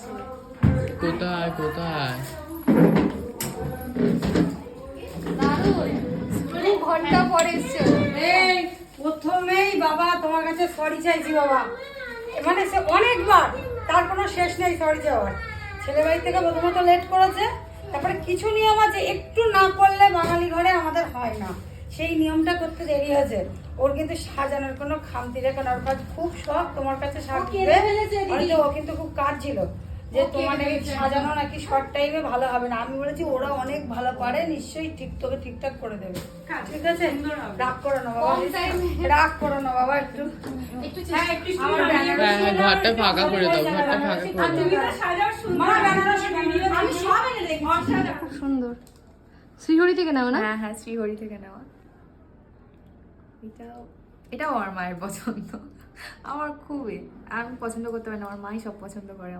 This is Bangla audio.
ছেলে। কোথায় কোথায়? ঘণ্টা পরে এসছে। এই প্রথমেই বাবা তোমার কাছে সরি চাইছি বাবা। মানে সে অনেকবার তার কোনো শেষ নেই সরি চাওয়ার। ছেলে বাড়ি থেকে প্রথমত লেট করেছে তারপরে কিছু নিয়ম আছে একটু না করলে বাঙালি ঘরে আমাদের হয় না সেই নিয়মটা করতে দেরি হয়েছে। ওর কিন্তু সাজানোর কোনো খামতি রেখে না ওর কাছে খুব শখ তোমার কাছে হয়তো ও কিন্তু খুব কাজ ছিল যে তোমার নাকি সাজানো নাকি শর্ট টাইমে ভালো হবে না। আমি বলেছি ওরা অনেক ভালো পারে নিশ্চয়ই ঠিক তোকে ঠিকঠাক করে দেবে। ঠিক আছে রাগ করো না বাবা। রাগ করো না বাবা একটু। একটু হ্যাঁ, ঘরটা ফাঁকা করে দাও, ঘরটা ফাঁকা করে সুন্দর শ্রীহরি থেকে নাও না? হ্যাঁ হ্যাঁ শ্রীহরি থেকে নেওয়া এটাও এটাও আমার মায়ের পছন্দ। আমার খুবই, আমি পছন্দ করতে পারি না, আমার মাই সব পছন্দ করে